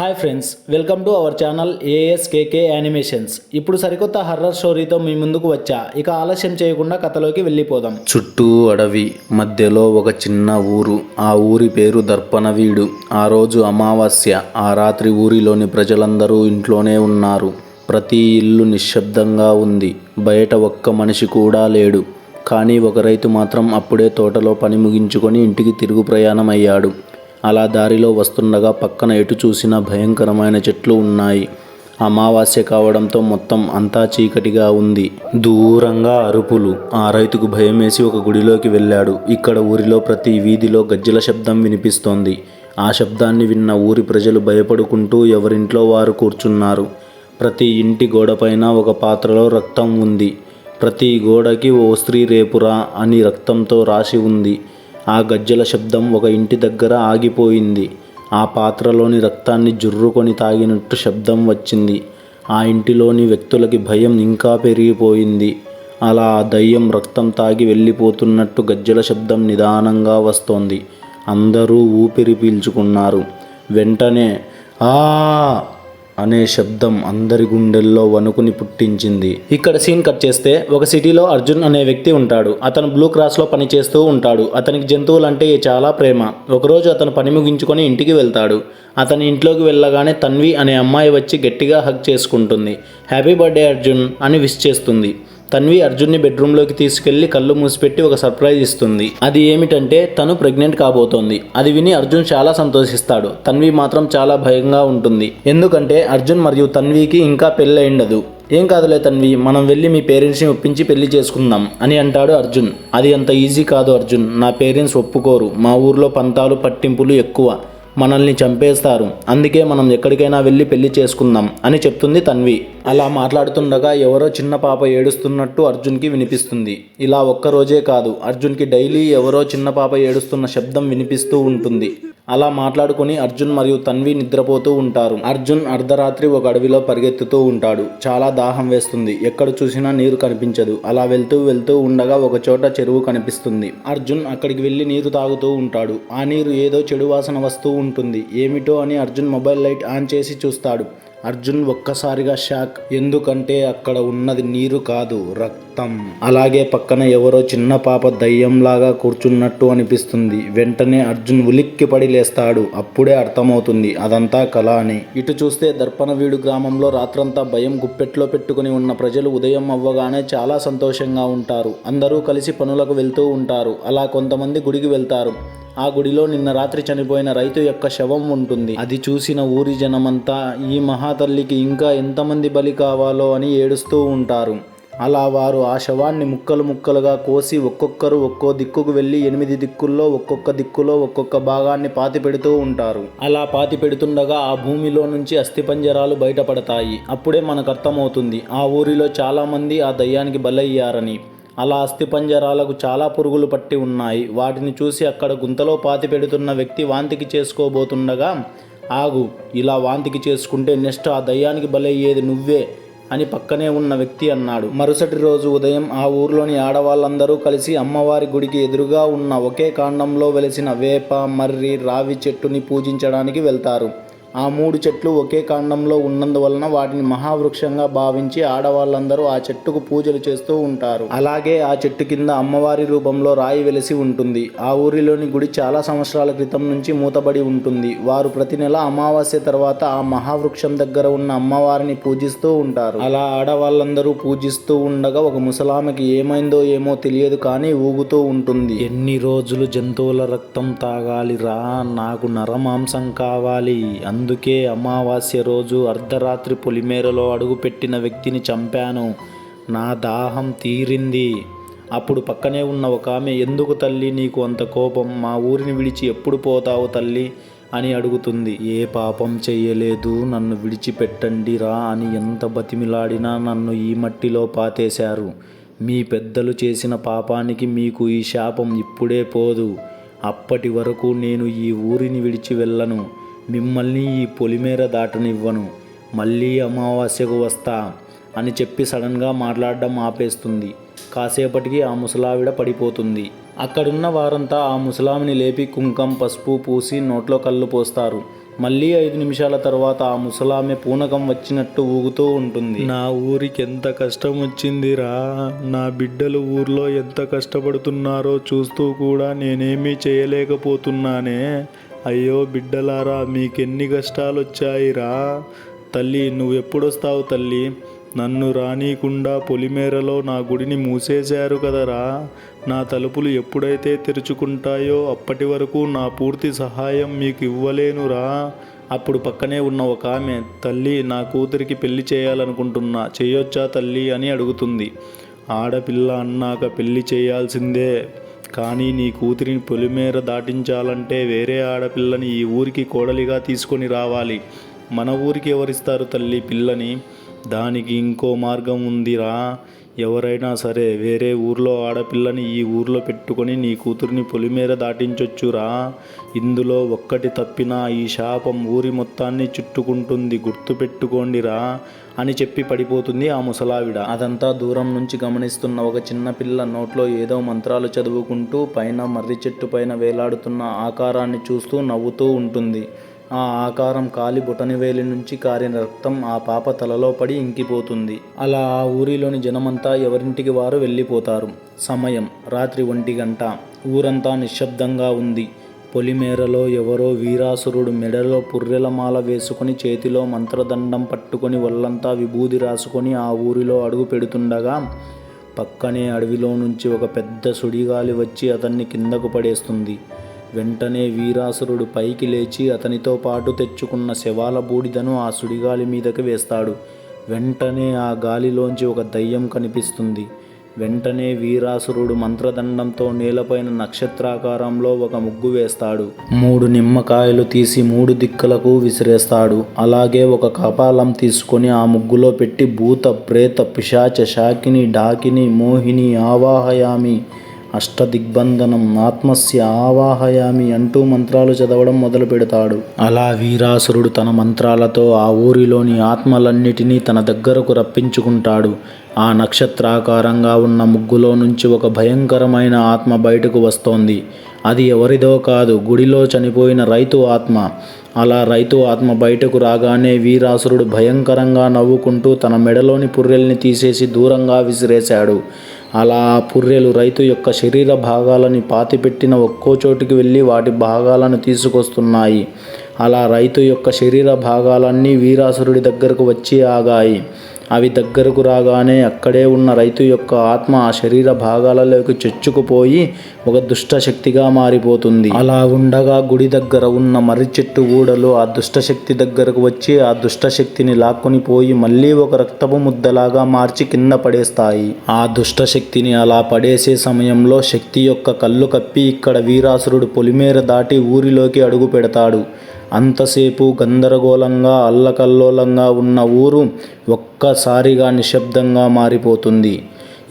Hi friends welcome to our channel ASKK animations ఇప్పుడు సరికొత్త horror స్టోరీతో మీ ముందుకు వచ్చా. ఇక ఆలస్యం చేయకుండా కథలోకి వెళ్ళిపోదాం. చుట్టూ అడవి మధ్యలో ఒక చిన్న ఊరు. ఆ ఊరి పేరు దర్పణవీడు. ఆ రోజు అమావాస్య ఆ రాత్రి ఊరిలోని ప్రజలందరూ ఇంట్లోనే ఉన్నారు. ప్రతి ఇల్లు నిశ్శబ్దంగా ఉంది. బయట ఒక్క మనిషి కూడా లేడు. కానీ ఒక రైతు మాత్రం అప్పుడే తోటలో పని ముగించుకొని ఇంటికి తిరుగు ప్రయాణం అయ్యాడు అలా దారిలో వస్తుండగా పక్కన ఎటు చూసినా భయంకరమైన చెట్లు ఉన్నాయి. అమావాస్య కావడంతో మొత్తం అంతా చీకటిగా ఉంది. దూరంగా అరుపులు. ఆ రైతుకు భయం వేసి ఒక గుడిలోకి వెళ్ళాడు. ఇక్కడ ఊరిలో ప్రతి వీధిలో గజ్జల శబ్దం వినిపిస్తోంది. ఆ శబ్దాన్ని విన్న ఊరి ప్రజలు భయపడుకుంటూ ఎవరింట్లో వారు కూర్చున్నారు. ప్రతి ఇంటి గోడపైన ఒక పాత్రలో రక్తం ఉంది. ప్రతి గోడకి ఓ స్త్రీ రేపురా అని రక్తంతో రాసి ఉంది. ఆ గజ్జల శబ్దం ఒక ఇంటి దగ్గర ఆగిపోయింది. ఆ పాత్రలోని రక్తాన్ని జుర్రుకొని తాగినట్టు శబ్దం వచ్చింది. ఆ ఇంటిలోని వ్యక్తులకి భయం ఇంకా పెరిగిపోయింది. అలా ఆ దయ్యం రక్తం తాగి వెళ్ళిపోతున్నట్టు గజ్జల శబ్దం నిదానంగా వస్తోంది. అందరూ ఊపిరి పీల్చుకున్నారు. వెంటనే ఆ! అనే శబ్దం అందరి గుండెల్లో వణుకుని పుట్టించింది. ఇక్కడ సీన్ కట్ చేస్తే ఒక సిటీలో అర్జున్ అనే వ్యక్తి ఉంటాడు. అతను బ్లూ క్రాస్లో పనిచేస్తూ ఉంటాడు. అతనికి జంతువులంటే చాలా ప్రేమ. ఒకరోజు అతను పని ముగించుకొని ఇంటికి వెళ్తాడు. అతని ఇంట్లోకి వెళ్ళగానే తన్వి అనే అమ్మాయి వచ్చి గట్టిగా హగ్ చేసుకుంటుంది. హ్యాపీ బర్త్డే అర్జున్ అని విష్ చేస్తుంది. తన్వి అర్జున్ని బెడ్రూమ్లోకి తీసుకెళ్ళి కళ్ళు మూసిపెట్టి ఒక సర్ప్రైజ్ ఇస్తుంది. అది ఏమిటంటే తను ప్రెగ్నెంట్ కాబోతోంది. అది విని అర్జున్ చాలా సంతోషిస్తాడు. తన్వి మాత్రం చాలా భయంగా ఉంటుంది. ఎందుకంటే అర్జున్ మరియు తన్వికి ఇంకా పెళ్ళి అయిండదు ఏం కాదులే తన్వి మనం వెళ్ళి మీ పేరెంట్స్ని ఒప్పించి పెళ్ళి చేసుకుందాం అని అంటాడు అర్జున్. అది అంత ఈజీ కాదు అర్జున్. నా పేరెంట్స్ ఒప్పుకోరు. మా ఊర్లో పంతాలు పట్టింపులు ఎక్కువ. మనల్ని చంపేస్తారు. అందుకే మనం ఎక్కడికైనా వెళ్ళి పెళ్ళి చేసుకుందాం అని చెప్తుంది తన్వి. అలా మాట్లాడుతుండగా ఎవరో చిన్న పాప ఏడుస్తున్నట్టు అర్జున్కి వినిపిస్తుంది. ఇలా ఒక్క రోజే కాదు అర్జున్కి డైలీ ఎవరో చిన్న పాప ఏడుస్తున్న శబ్దం వినిపిస్తూ ఉంటుంది. అలా మాట్లాడుకుని అర్జున్ మరియు తన్వి నిద్రపోతూ ఉంటారు. అర్జున్ అర్ధరాత్రి ఒక అడవిలో పరిగెత్తుతూ ఉంటాడు. చాలా దాహం వేస్తుంది. ఎక్కడ చూసినా నీరు కనిపించదు. అలా వెళ్తూ వెళ్తూ ఉండగా ఒక చోట చెరువు కనిపిస్తుంది. అర్జున్ అక్కడికి వెళ్ళి నీరు తాగుతూ ఉంటాడు. ఆ నీరు ఏదో చెడు వాసన వస్తూ ఉంటుంది. ఏమిటో అని అర్జున్ మొబైల్ లైట్ ఆన్ చేసి చూస్తాడు. అర్జున్ ఒక్కసారిగా షాక్. ఎందుకంటే అక్కడ ఉన్నది నీరు కాదు రక్తం. అలాగే పక్కన ఎవరో చిన్న పాప దయ్యంలాగా కూర్చున్నట్టు అనిపిస్తుంది. వెంటనే అర్జున్ ఉలిక్కిపడి లేస్తాడు. అప్పుడే అర్థమవుతుంది. అదంతా కళ అని. ఇటు చూస్తే దర్పణవీడు గ్రామంలో రాత్రంతా భయం గుప్పెట్లో పెట్టుకుని ఉన్న ప్రజలు ఉదయం అవ్వగానే చాలా సంతోషంగా ఉంటారు. అందరూ కలిసి పనులకు వెళ్తూ ఉంటారు. అలా కొంతమంది గుడికి వెళ్తారు. ఆ గుడిలో నిన్న రాత్రి చనిపోయిన రైతు యొక్క శవం ఉంటుంది. అది చూసిన ఊరి జనమంతా ఈ మహాతల్లికి ఇంకా ఎంతమంది బలి కావాలో అని ఏడుస్తూ ఉంటారు. అలా వారు ఆ శవాన్ని ముక్కలు ముక్కలుగా కోసి ఒక్కొక్కరు ఒక్కో దిక్కుకు వెళ్ళి ఎనిమిది దిక్కుల్లో ఒక్కొక్క దిక్కులో ఒక్కొక్క భాగాన్ని పాతి పెడుతూ ఉంటారు. అలా పాతి పెడుతుండగా ఆ భూమిలో నుంచి అస్థిపంజరాలు బయటపడతాయి. అప్పుడే మనకు అర్థమవుతుంది ఆ ఊరిలో చాలామంది ఆ దయ్యానికి బలయ్యారని. అలా అస్థిపంజరాలకు చాలా పురుగులు పట్టి ఉన్నాయి. వాటిని చూసి అక్కడ గుంతలో పాతి పెడుతున్న వ్యక్తి వాంతికి చేసుకోబోతుండగా ఆగు ఇలా వాంతికి చేసుకుంటే నెక్స్ట్ ఆ దయ్యానికి బలయ్యేది నువ్వే. అని పక్కనే ఉన్న వ్యక్తి అన్నాడు. మరుసటి రోజు ఉదయం ఆ ఊర్లోని ఆడవాళ్ళందరూ కలిసి అమ్మవారి గుడికి ఎదురుగా ఉన్న ఒకే కాండంలో వెలిసిన వేప మర్రి రావి చెట్టుని పూజించడానికి వెళ్తారు. ఆ మూడు చెట్లు ఒకే కాండంలో ఉన్నందువలన వాటిని మహావృక్షంగా భావించి ఆడవాళ్ళందరూ ఆ చెట్టుకు పూజలు చేస్తూ ఉంటారు. అలాగే ఆ చెట్టు కింద అమ్మవారి రూపంలో రాయి వెలిసి ఉంటుంది. ఆ ఊరిలోని గుడి చాలా సంవత్సరాల క్రితం నుంచి మూతబడి ఉంటుంది. వారు ప్రతి నెల అమావాస్య తర్వాత ఆ మహావృక్షం దగ్గర ఉన్న అమ్మవారిని పూజిస్తూ ఉంటారు. అలా ఆడవాళ్ళందరూ పూజిస్తూ ఉండగా ఒక ముసలామెకి ఏమైందో ఏమో తెలియదు కానీ ఊగుతూ ఉంటుంది. ఎన్ని రోజులు జంతువుల రక్తం తాగాలి రా నాకు నరమాంసం కావాలి అందుకే అమావాస్య రోజు అర్ధరాత్రి పొలిమేరలో అడుగుపెట్టిన వ్యక్తిని చంపాను. నా దాహం తీరింది. అప్పుడు పక్కనే ఉన్న ఒక ఆమె ఎందుకు తల్లి నీకు అంత కోపం? మా ఊరిని విడిచి ఎప్పుడు పోతావు తల్లి అని అడుగుతుంది. ఏ పాపం చెయ్యలేదు. నన్ను విడిచిపెట్టండి రా అని ఎంత బతిమిలాడినా నన్ను ఈ మట్టిలో పాతేశారు. మీ పెద్దలు చేసిన పాపానికి మీకు ఈ శాపం ఇప్పుడే పోదు. అప్పటి వరకు నేను ఈ ఊరిని విడిచి వెళ్ళను. మిమ్మల్ని ఈ పొలిమేర దాటనివ్వను. మళ్ళీ అమావాస్యకు వస్తా అని చెప్పి సడన్గా మాట్లాడడం ఆపేస్తుంది. కాసేపటికి ఆ ముసలావిడ పడిపోతుంది. అక్కడున్న వారంతా ఆ ముసలామిని లేపి కుంకం పసుపు పూసి నోట్లో కళ్ళు పోస్తారు. మళ్ళీ ఐదు నిమిషాల తర్వాత ఆ ముసలామె పూనకం వచ్చినట్టు ఊగుతూ ఉంటుంది. నా ఊరికి ఎంత కష్టం వచ్చిందిరా? నా బిడ్డలు ఊర్లో ఎంత కష్టపడుతున్నారో చూస్తూ కూడా నేనేమీ చేయలేకపోతున్నానే. అయ్యో బిడ్డలారా మీకెన్ని కష్టాలు వచ్చాయిరా తల్లి నువ్వెప్పుడొస్తావు తల్లి? నన్ను రానీకుండా పొలిమేరలో నా గుడిని మూసేశారు కదరా? నా తలుపులు ఎప్పుడైతే తెరుచుకుంటాయో అప్పటి వరకు నా పూర్తి సహాయం మీకు ఇవ్వలేనురా అప్పుడు పక్కనే ఉన్న ఒక ఆమె తల్లి నా కూతురికి పెళ్ళి చేయాలనుకుంటున్నా చేయొచ్చా తల్లి అని అడుగుతుంది. ఆడపిల్ల అన్నాక పెళ్ళి చేయాల్సిందే. కానీ నీ కూతురిని పొలిమేర దాటించాలంటే వేరే ఆడపిల్లని ఈ ఊరికి కోడలిగా తీసుకొని రావాలి. మన ఊరికి ఎవరిస్తారు తల్లి పిల్లని? దానికి ఇంకో మార్గం ఉందిరా. ఎవరైనా సరే వేరే ఊర్లో ఆడపిల్లని ఈ ఊర్లో పెట్టుకొని నీ కూతురిని పొలిమేర దాటించొచ్చురా. ఇందులో ఒక్కటి తప్పినా ఈ శాపం ఊరి మొత్తాన్ని చుట్టుకుంటుంది. గుర్తుపెట్టుకోండిరా అని చెప్పి పడిపోతుంది ఆ ముసలావిడ. అదంతా దూరం నుంచి గమనిస్తున్న ఒక చిన్నపిల్ల నోట్లో ఏదో మంత్రాలు చదువుకుంటూ పైన మర్రి చెట్టు పైన వేలాడుతున్న ఆకారాన్ని చూస్తూ నవ్వుతూ ఉంటుంది. ఆ ఆకారం కాలి బుటనివేలి నుంచి కారిన రక్తం ఆ పాప తలలో పడి ఇంకిపోతుంది. అలా ఆ ఊరిలోని జనమంతా ఎవరింటికి వారు వెళ్ళిపోతారు. సమయం రాత్రి ఒంటి గంట. ఊరంతా నిశ్శబ్దంగా ఉంది. పొలిమేరలో ఎవరో వీరాసురుడు మెడలో పుర్రెలమాల వేసుకుని వేసుకొని చేతిలో మంత్రదండం పట్టుకొని ఒళ్ళంతా విభూది రాసుకొని ఆ ఊరిలో అడుగు పెడుతుండగా పక్కనే అడవిలో నుంచి ఒక పెద్ద సుడిగాలి వచ్చి అతన్ని కిందకు పడేస్తుంది. వెంటనే వీరాసురుడు పైకి లేచి అతనితో పాటు తెచ్చుకున్న శవాల బూడిదను ఆ సుడిగాలి మీదకి వేస్తాడు. వెంటనే ఆ గాలిలోంచి ఒక దయ్యం కనిపిస్తుంది. వెంటనే వీరాసురుడు మంత్రదండంతో నేలపైన నక్షత్రాకారంలో ఒక ముగ్గు వేస్తాడు. మూడు నిమ్మకాయలు తీసి మూడు దిక్కులకు విసిరేస్తాడు. అలాగే ఒక కపాలం తీసుకొని ఆ ముగ్గులో పెట్టి భూత ప్రేత పిశాచ శాకిని డాకిని మోహిని ఆవాహయామి అష్టదిగ్బంధనం ఆత్మస్య ఆవాహయామి అంటూ మంత్రాలు చదవడం మొదలు పెడతాడు. అలా వీరాసురుడు తన మంత్రాలతో ఆ ఊరిలోని ఆత్మలన్నిటినీ తన దగ్గరకు రప్పించుకుంటాడు. ఆ నక్షత్రాకారంగా ఉన్న ముగ్గులో నుంచి ఒక భయంకరమైన ఆత్మ బయటకు వస్తోంది. అది ఎవరిదో కాదు గుడిలో చనిపోయిన రైతు ఆత్మ. అలా రైతు ఆత్మ బయటకు రాగానే వీరాసురుడు భయంకరంగా నవ్వుకుంటూ తన మెడలోని పుర్రెల్ని తీసేసి దూరంగా విసిరేశాడు. అలా పుర్రెలు రైతు యొక్క శరీర భాగాలని పాతిపెట్టిన ఒక్కో చోటుకి వెళ్ళి వాటి భాగాలను తీసుకొస్తున్నాయి. అలా రైతు యొక్క శరీర భాగాలన్నీ వీరాసురుడి దగ్గరకు వచ్చి ఆగాయి. అవి దగ్గరకు రాగానే అక్కడే ఉన్న రైతు యొక్క ఆత్మ ఆ శరీర భాగాలలోకి చొచ్చుకుపోయి ఒక దుష్ట శక్తిగా మారిపోతుంది. అలా ఉండగా గుడి దగ్గర ఉన్న మర్రి చెట్టు ఊడలు ఆ దుష్ట శక్తి దగ్గరకు వచ్చి ఆ దుష్ట శక్తిని లాక్కొని పోయి మళ్ళీ ఒక రక్తపు ముద్దలాగా మార్చి కింద పడేస్తాయి. ఆ దుష్ట శక్తిని అలా పడేసే సమయంలో శక్తి యొక్క కళ్ళు కప్పి ఇక్కడ వీరాసురుడు పొలిమేర దాటి ఊరిలోకి అడుగు పెడతాడు. అంతసేపు గందరగోళంగా అల్లకల్లోలంగా ఉన్న ఊరు ఒక్కసారిగా నిశ్శబ్దంగా మారిపోతుంది.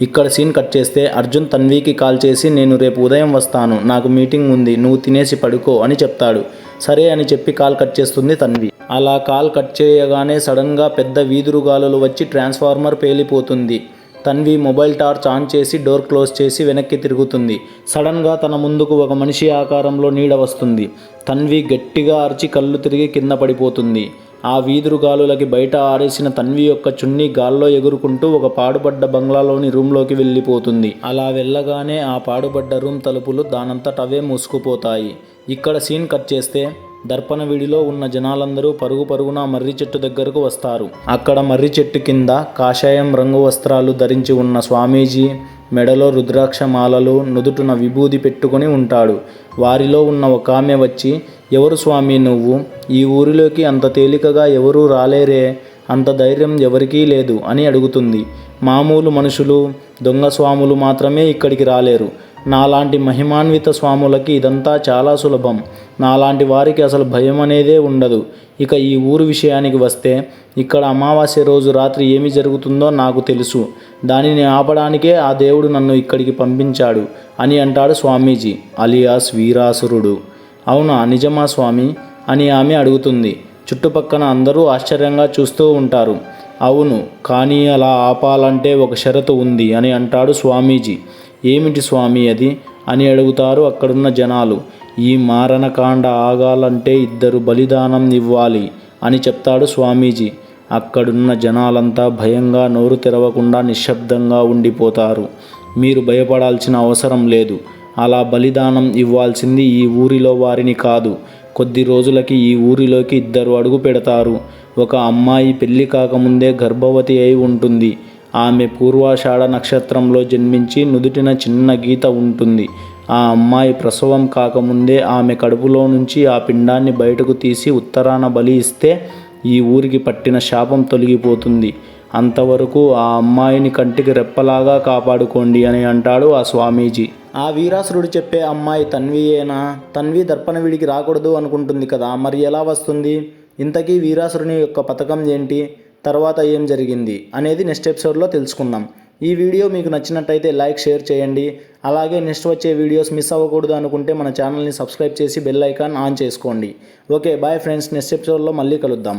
ఇక్కడ సీన్ కట్ చేస్తే అర్జున్ తన్వీకి కాల్ చేసి నేను రేపు ఉదయం వస్తాను. నాకు మీటింగ్ ఉంది. నువ్వు తినేసి పడుకో అని చెప్తాడు. సరే అని చెప్పి కాల్ కట్ చేస్తుంది తన్వి. అలా కాల్ కట్ చేయగానే సడన్గా పెద్ద వీధురుగాలులు వచ్చి ట్రాన్స్ఫార్మర్ పేలిపోతుంది. తన్వి మొబైల్ టార్చ్ ఆన్ చేసి డోర్ క్లోజ్ చేసి వెనక్కి తిరుగుతుంది. సడన్గా తన ముందుకు ఒక మనిషి ఆకారంలో నీడ వస్తుంది. తన్వి గట్టిగా అరిచి కళ్ళు తిరిగి కింద పడిపోతుంది. ఆ వీధురు గాలులకి బయట ఆరేసిన తన్వి యొక్క చున్నీ గాల్లో ఎగురుకుంటూ ఒక పాడుపడ్డ బంగ్లాలోని రూమ్లోకి వెళ్ళిపోతుంది. అలా వెళ్ళగానే ఆ పాడుపడ్డ రూమ్ తలుపులు దానంతట అవే మూసుకుపోతాయి. ఇక్కడ సీన్ కట్ చేస్తే దర్పణ విడిలో ఉన్న జనాలందరూ పరుగు పరుగున మర్రి చెట్టు దగ్గరకు వస్తారు. అక్కడ మర్రి చెట్టు కింద కాషాయం రంగు వస్త్రాలు ధరించి ఉన్న స్వామీజీ మెడలో రుద్రాక్ష మాలలు నుదుటున విభూది పెట్టుకొని ఉంటాడు. వారిలో ఉన్న ఒక ఆమె వచ్చి ఎవరు స్వామి నువ్వు? ఈ ఊరిలోకి అంత తేలికగా ఎవరూ రాలేరే? అంత ధైర్యం ఎవరికీ లేదు అని అడుగుతుంది. మామూలు మనుషులు దొంగ స్వాములు మాత్రమే ఇక్కడికి రాలేరు. నాలాంటి మహిమాన్విత స్వాములకి ఇదంతా చాలా సులభం. నాలాంటి వారికి అసలు భయం అనేదే ఉండదు. ఇక ఈ ఊరు విషయానికి వస్తే ఇక్కడ అమావాస్య రోజు రాత్రి ఏమి జరుగుతుందో నాకు తెలుసు. దానిని ఆపడానికే ఆ దేవుడు నన్ను ఇక్కడికి పంపించాడు అని అంటాడు స్వామీజీ అలియాస్ వీరాసురుడు. అవునా నిజమా స్వామి? అని ఆమె అడుగుతుంది. చుట్టుపక్కన అందరూ ఆశ్చర్యంగా చూస్తూ ఉంటారు. అవును కానీ అలా ఆపాలంటే ఒక షరతు ఉంది అని అంటాడు స్వామీజీ. ఏమిటి స్వామి అది? అని అడుగుతారు అక్కడున్న జనాలు. ఈ మారణకాండ ఆగాలంటే ఇద్దరు బలిదానం ఇవ్వాలి అని చెప్తాడు స్వామీజీ. అక్కడున్న జనాలంతా భయంగా నోరు తెరవకుండా నిశ్శబ్దంగా ఉండిపోతారు. మీరు భయపడాల్సిన అవసరం లేదు. అలా బలిదానం ఇవ్వాల్సింది ఈ ఊరిలో వారిని కాదు. కొద్ది రోజులకి ఈ ఊరిలోకి ఇద్దరు అడుగు పెడతారు. ఒక అమ్మాయి పెళ్ళి కాకముందే గర్భవతి అయి ఉంటుంది. ఆమె పూర్వాషాఢ నక్షత్రంలో జన్మించి నుదుటిన చిన్న గీత ఉంటుంది. ఆ అమ్మాయి ప్రసవం కాకముందే ఆమె కడుపులో నుంచి ఆ పిండాన్ని బయటకు తీసి ఉత్తరాన బలి ఇస్తే ఈ ఊరికి పట్టిన శాపం తొలగిపోతుంది. అంతవరకు ఆ అమ్మాయిని కంటికి రెప్పలాగా కాపాడుకోండి అని అంటాడు ఆ స్వామీజీ. ఆ వీరాసురుడు చెప్పే అమ్మాయి తన్వియేనా? తన్వి దర్పణవిడికి రాకూడదు అనుకుంటుంది కదా మరి ఎలా వస్తుంది? ఇంతకీ వీరాసురుని యొక్క పథకం ఏంటి? తర్వాత ఏం జరిగింది? అనేది నెక్స్ట్ ఎపిసోడ్లో తెలుసుకుందాం. ఈ వీడియో మీకు నచ్చినట్టయితే లైక్ షేర్ చేయండి. అలాగే నెక్స్ట్ వచ్చే వీడియోస్ మిస్ అవ్వకూడదు అనుకుంటే మన ఛానల్ని సబ్స్క్రైబ్ చేసి బెల్ ఐకాన్ ఆన్ చేసుకోండి. Okay bye friends. నెక్స్ట్ ఎపిసోడ్లో మళ్ళీ కలుద్దాం.